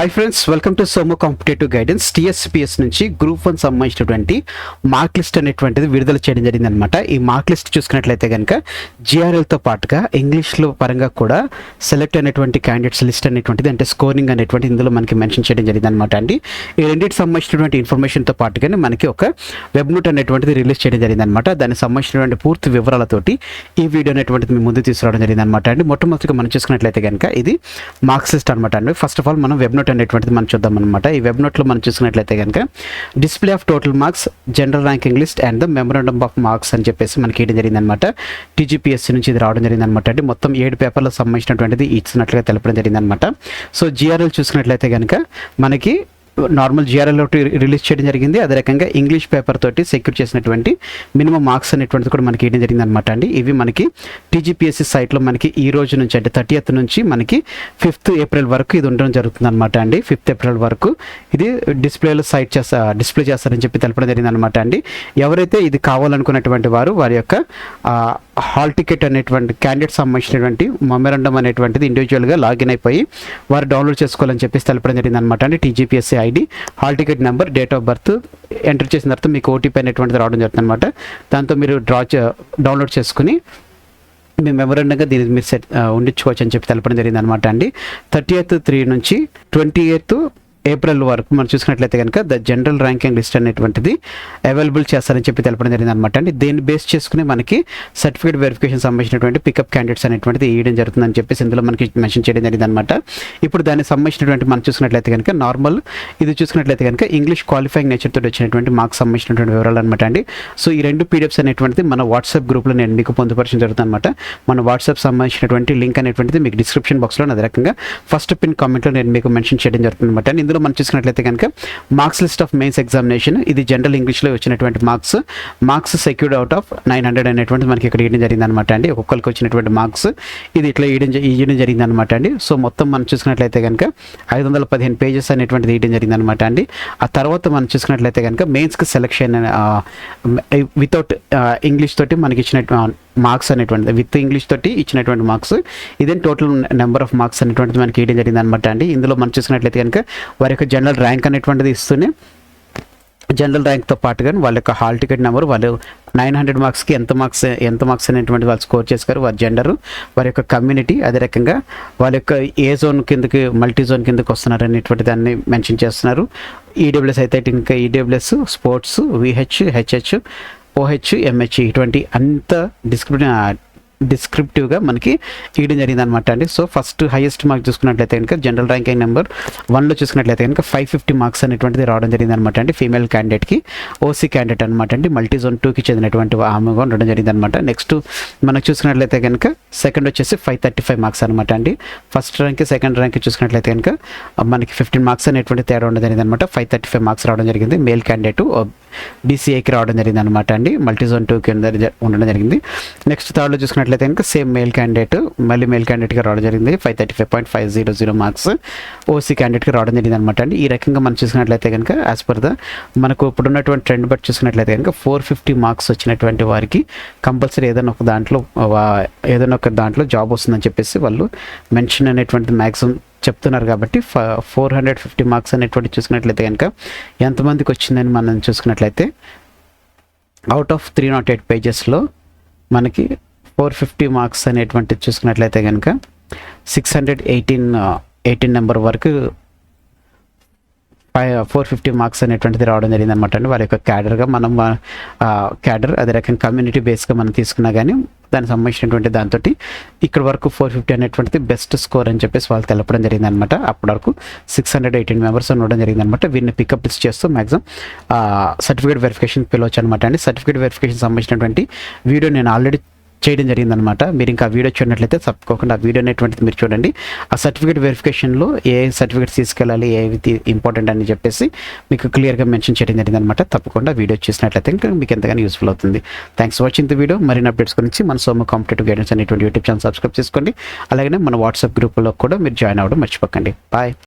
Hi friends welcome to Soma competitive guidance TSPSC నుంచి group one సంబంధించినటువంటి mark list అనేటువంటిది విడుదల చేయడం జరిగింది అనమాట ఈ మార్క్ లిస్ట్ చూసుకున్నట్లయితే కనుక జిఆర్ఎల్తో పాటుగా ఇంగ్లీష్లో పరంగా కూడా సెలెక్ట్ అయినటువంటి క్యాండిడేట్స్ లిస్ట్ అనేటువంటిది అంటే స్కోరింగ్ అనేటువంటి ఇందులో మనకి మెన్షన్ చేయడం జరిగింది అనమాట అండి. ఈ రెండింటికి సంబంధించినటువంటి ఇన్ఫర్మేషన్తో పాటుగానే మనకి ఒక వెబ్ నోట్ అనేటువంటిది రిలీజ్ చేయడం జరిగింది అనమాట దానికి సంబంధించినటువంటి పూర్తి వివరాలతోటి ఈ వీడియో అనేటువంటిది మీ ముందు తీసుకురావడం జరిగింది అనమాట అండి. మొట్టమొదటిగా మనం చూసుకున్నట్లయితే కనుక ఇది మార్క్స్ లిస్ట్ అనమాట అండి. ఫస్ట్ ఆఫ్ ఆల్ మనం వెబ్ నోట్ అనేటువంటిది మనం చూద్దాం అనమాట ఈ వెబ్ నోట్లో మనం చూసుకున్నట్లయితే కనుక display of total marks general ranking list and the memorandum of marks అని చెప్పేసి మనకి ఇవ్వడం జరిగిందనమాట టీజీపీఎస్సీ నుంచి ఇది రావడం జరిగిందనమాట అంటే అండి. మొత్తం ఏడు పేపర్లకు సంబంధించినటువంటిది ఇచ్చినట్లుగా తెలపడం జరిగింది అనమాట సో జిఆర్ఎల్ చూసుకున్నట్లయితే కనుక మనకి నార్మల్ జిఆర్ఎల్ ఒకటి రిలీజ్ చేయడం జరిగింది. అదే రకంగా ఇంగ్లీష్ పేపర్ తోటి సెక్యూర్ చేసినటువంటి మినిమం మార్క్స్ అనేటువంటిది కూడా మనకి ఇవ్వడం జరిగింది అనమాట అండి. ఇవి మనకి టీజీపీఎస్సీ సైట్లో మనకి ఈ రోజు నుంచి అంటే థర్టీఎత్ నుంచి మనకి ఫిఫ్త్ ఏప్రిల్ వరకు ఇది ఉండడం జరుగుతుంది అనమాట అండి. ఫిఫ్త్ ఏప్రిల్ వరకు ఇది డిస్ప్లేలో సైట్ చేస్తా డిస్ప్లే చేస్తారని చెప్పి తెలపడం జరిగింది అనమాట అండి. ఎవరైతే ఇది కావాలనుకున్నటువంటి వారు వారి యొక్క హాల్ టికెట్ అనేటువంటి క్యాండిడేట్ సంబంధించినటువంటి మెమరాండం అనేటువంటిది ఇండివిజువల్గా లాగిన్ అయిపోయి వారు డౌన్లోడ్ చేసుకోవాలని చెప్పేసి తెలపడం జరిగింది అనమాట అండి TGPSC ID hall ticket number date of birth enter చేసిన తర్వాత మీకు ఓటీపీ అనేటువంటిది రావడం జరుగుతుంది అనమాట దాంతో మీరు డ్రా డౌన్లోడ్ చేసుకుని మీ మెమరాండంగా దీన్ని మీరు సెట్ ఉండించుకోవచ్చు అని చెప్పి తెలపడం జరిగింది అనమాట అండి. థర్టీ ఎయిత్ త్రీ నుంచి ట్వంటీ ఎయిత్ ఏప్రిల్ వరకు మనం చూసుకున్నట్లయితే కనుక ద జనరల్ ర్యాంకింగ్ లిస్ట్ అనేటువంటిది అవైలబుల్ చేస్తారని చెప్పి తెలపడం జరిగింది అనమాట అండి. దీన్ని బేస్ చేసుకుని మనకి సర్టిఫికేట్ వెరిఫికేషన్ సంబంధించినటువంటి పికప్ క్యాండిడేట్స్ అనేటువంటిది వేయడం జరుగుతుందని చెప్పేసి ఇందులో మనకి మెన్షన్ చేయడం జరిగింది అనమాట ఇప్పుడు దానికి సంబంధించినటువంటి మనం చూసుకున్నట్లయితే కనుక నార్మల్ ఇది చూసుకున్నట్లయితే కనుక ఇంగ్లీష్ క్వాలిఫైయింగ్ నేచర్ తోటి వచ్చినటువంటి మాకు సంబంధించినటువంటి వివరాలు అనమాట అండి. సో ఈ రెండు పీడిఎఫ్స్ అనేటువంటిది మన వాట్సాప్ గ్రూప్లో నేను మీకు పొందుపరచడం జరుగుతుంది అనమాట మన వాట్సాప్ సంబంధించినటువంటి లింక్ అనేటువంటిది మీకు డిస్క్రిప్షన్ బాక్స్లో అదే రకంగా ఫస్ట్ పిన్ కామెంట్లో నేను మీకు మెన్షన్ చేయడం జరుగుతుంది అనమాట ఇందులో మనం చూసుకున్నట్లయితే కనుక marks list of mains examination ఇది జనరల్ ఇంగ్లీష్లో వచ్చినటువంటి marks marks secured out of nine hundred అనేటువంటి మనకి ఇక్కడ ఇవ్వడం జరిగింది అనమాట అండి. ఒక్కొక్కరికి వచ్చినటువంటి మార్క్స్ ఇది ఇట్లా ఇవ్వడం ఇవ్వడం జరిగింది అనమాట అండి. సో మొత్తం మనం చూసుకున్నట్లయితే కనుక ఐదు వందల పదిహేను పేజెస్ అనేటువంటిది ఇవ్వడం జరిగింది అనమాట అండి. ఆ తర్వాత మనం చూసుకున్నట్లయితే కనుక మెయిన్స్కి సెలక్షన్ వితౌట్ ఇంగ్లీష్ తోటి మనకి ఇచ్చినటువంటి మార్క్స్ అనేటువంటిది విత్ ఇంగ్లీష్ తోటి ఇచ్చినటువంటి మార్క్స్ ఇదే టోటల్ నెంబర్ ఆఫ్ మార్క్స్ అనేటువంటిది మనకి ఇవ్వడం జరిగింది అనమాట అండి. ఇందులో మనం చూసుకున్నట్లయితే కనుక వారి యొక్క జనరల్ ర్యాంక్ అనేటువంటిది ఇస్తూనే జనరల్ ర్యాంక్తో పాటుగా వాళ్ళ యొక్క హాల్ టికెట్ నెంబర్ వాళ్ళు నైన్ హండ్రెడ్ మార్క్స్కి ఎంత మార్క్స్ ఎంత మార్క్స్ అనేటువంటి వాళ్ళు స్కోర్ చేశారు వారి జెండరు వారి యొక్క కమ్యూనిటీ అదే రకంగా వాళ్ళ యొక్క ఏ జోన్ కిందకి మల్టీ జోన్ కిందకి వస్తున్నారు అనేటువంటి దాన్ని మెన్షన్ చేస్తున్నారు. ఈడబ్ల్యూఎస్ అయితే ఇంకా EWS sports VH HH OH MH ఇటువంటి అంత డిస్క్రిప్ట్ డిస్క్రిప్టివ్గా మనకి ఇవ్వడం జరిగింది అనమాట అండి. సో ఫస్ట్ హైయెస్ట్ మార్క్ చూసుకున్నట్లయితే కనుక జనరల్ ర్యాంకింగ్ నెంబర్ వన్లో చూసుకున్నట్లయితే కనుక ఫైవ్ ఫిఫ్టీ మార్క్స్ అనేటువంటిది రావడం జరిగింది అనమాట అండి ఫీమేల్ క్యాండిడేట్కి ఓసీ క్యాండిడేట్ అనమాట అండి. మల్టీ జోన్ టూకి చెందినటువంటి ఆమెగా ఉండడం జరిగింది అనమాట నెక్స్ట్ మనకు చూసుకున్నట్లయితే కనుక సెకండ్ వచ్చేసి ఫైవ్ థర్టీ ఫైవ్ మార్క్స్ అనమాట అండి. ఫస్ట్ ర్యాంక్ సెకండ్ ర్యాంక్ చూసుకున్నట్లయితే కనుక మనకి ఫిఫ్టీన్ మార్క్స్ అనేటువంటి తేడా ఉండదు జరిగింది అనమాట ఫైవ్ థర్టీ ఫైవ్ మార్క్స్ రావడం జరిగింది. మేల్ క్యాండిడేట్ బీసీఐకి రావడం జరిగింది అనమాట అండి. మల్టీ జోన్ టూకి ఉండడం జరిగింది. నెక్స్ట్ థర్డ్లో చూసుకున్నట్లయితే కనుక సేమ్ మేల్ క్యాండిడేట్ మళ్ళీ మేల్ క్యాండిడేట్గా రావడం జరిగింది. Five thirty five point five zero zero marks OC క్యాండిడేట్కి రావడం జరిగింది అనమాట అండి. ఈ రకంగా మనం చూసుకున్నట్లయితే కనుక యాజ్ పర్ ద మనకు ఇప్పుడున్నటువంటి ట్రెండ్ బట్టి చూసుకున్నట్లయితే కనుక ఫోర్ ఫిఫ్టీ మార్క్స్ వచ్చినటువంటి వారికి కంపల్సరీ ఏదైనా ఒక దాంట్లో ఏదైనా ఒక దాంట్లో జాబ్ వస్తుందని చెప్పేసి వాళ్ళు మెన్షన్ అనేటువంటి మ్యాక్సిమం చెప్తున్నారు కాబట్టి ఫోర్ హండ్రెడ్ ఫిఫ్టీ మార్క్స్ అనేటువంటి చూసుకున్నట్లయితే కనుక ఎంతమందికి వచ్చిందని మనం చూసుకున్నట్లయితే out of three not eight పేజెస్లో మనకి ఫోర్ ఫిఫ్టీ మార్క్స్ అనేటువంటి చూసుకున్నట్లయితే కనుక six hundred eighteen eighteen number వరకు ఫైవ్ ఫోర్ ఫిఫ్టీ మార్క్స్ అనేటువంటిది రావడం జరిగింది అనమాట అండి. వారి యొక్క క్యాడర్గా మనం క్యాడర్ అదే రకంగా కమ్యూనిటీ బేస్గా మనం తీసుకున్నా కానీ దానికి సంబంధించినటువంటి దాంతో ఇక్కడ వరకు ఫోర్ ఫిఫ్టీ అనేటువంటిది బెస్ట్ స్కోర్ అని చెప్పేసి వాళ్ళు తెలపడం జరిగింది అనమాట అప్పటి వరకు సిక్స్ హండ్రెడ్ ఎయిటీన్ మెంబర్స్ ఉండడం జరిగింది అనమాట వీరిని పికప్ చేస్తూ మ్యాక్సిమం సర్టిఫికేట్ వెరిఫికేషన్ పిలవచ్చు అనమాట అండి. సర్టిఫికేట్ వెరిఫికేషన్ సంబంధించినటువంటి వీడియో నేను ఆల్రెడీ చేయడం జరిగిందనమాట మీరు ఇంకా వీడియో చూడనట్లయితే తప్పకుండా ఆ వీడియో అనేటువంటిది మీరు చూడండి. ఆ సర్టిఫికేట్ వెరిఫికేషన్లో ఏ సర్టిఫికేట్ తీసుకెళ్ళాలి ఏవి ఇంపార్టెంట్ అని చెప్పేసి మీకు క్లియర్గా మెన్షన్ చేయడం జరిగిందనమాట తప్పకుండా వీడియో చూసినట్లయితే ఇంకా మీకు ఎంతగానో యూస్ఫుల్ అవుతుంది. థ్యాంక్స్ వాచింగ్ ది వీడియో మరిన్ని అప్డేట్స్ గురించి మన సోమ కాంపిటేటివ్ గైడెన్స్ అనేటువంటి యూట్యూబ్ ఛానల్ సబ్స్క్రైబ్ చేసుకోండి. అలాగే మన వాట్సాప్ గ్రూప్లో కూడా మీరు జాయిన్ అవ్వడం మర్చిపోకండి. బాయ్